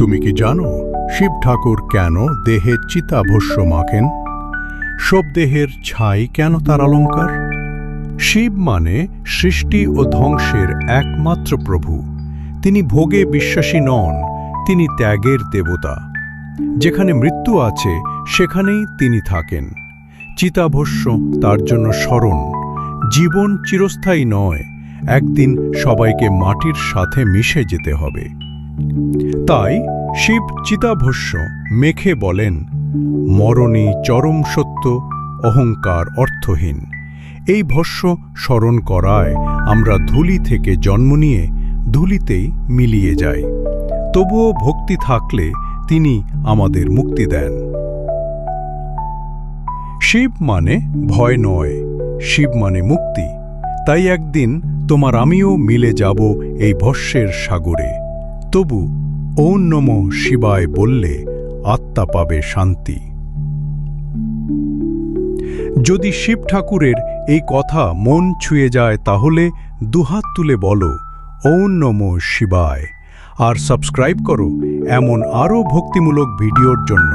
তুমি কি জানো শিব ঠাকুর কেন দেহে চিতাভস্য মাখেন সব দেহের ছাই কেন তার অলঙ্কার? শিব মানে সৃষ্টি ও ধ্বংসের একমাত্র প্রভু। তিনি ভোগে বিশ্বাসী নন, তিনি ত্যাগের দেবতা। যেখানে মৃত্যু আছে, সেখানেই তিনি থাকেন। চিতাভস্য তার জন্য স্মরণ। জীবন চিরস্থায়ী নয়, একদিন সবাইকে মাটির সাথে মিশে যেতে হবে। তাই শিব চিতাভস্য মেখে বলেন মরণী চরম সত্য, অহংকার অর্থহীন। এই ভস্য স্মরণ করায় আমরা ধুলি থেকে জন্ম নিয়ে ধুলিতেই মিলিয়ে যাই। তবুও ভক্তি থাকলে তিনি আমাদের মুক্তি দেন। শিব মানে ভয় নয়, শিব মানে মুক্তি। তাই একদিন তোমার আমিও মিলে যাব এই ভস্যের সাগরে। তবু ঔন নম শিবায় বললে আত্মা পাবে শান্তি। যদি শিব ঠাকুরের এই কথা মন ছুঁয়ে যায় তাহলে দুহাত তুলে বলো ঔন নম শিবায়। আর সাবস্ক্রাইব করো এমন আরও ভক্তিমূলক ভিডিওর জন্য।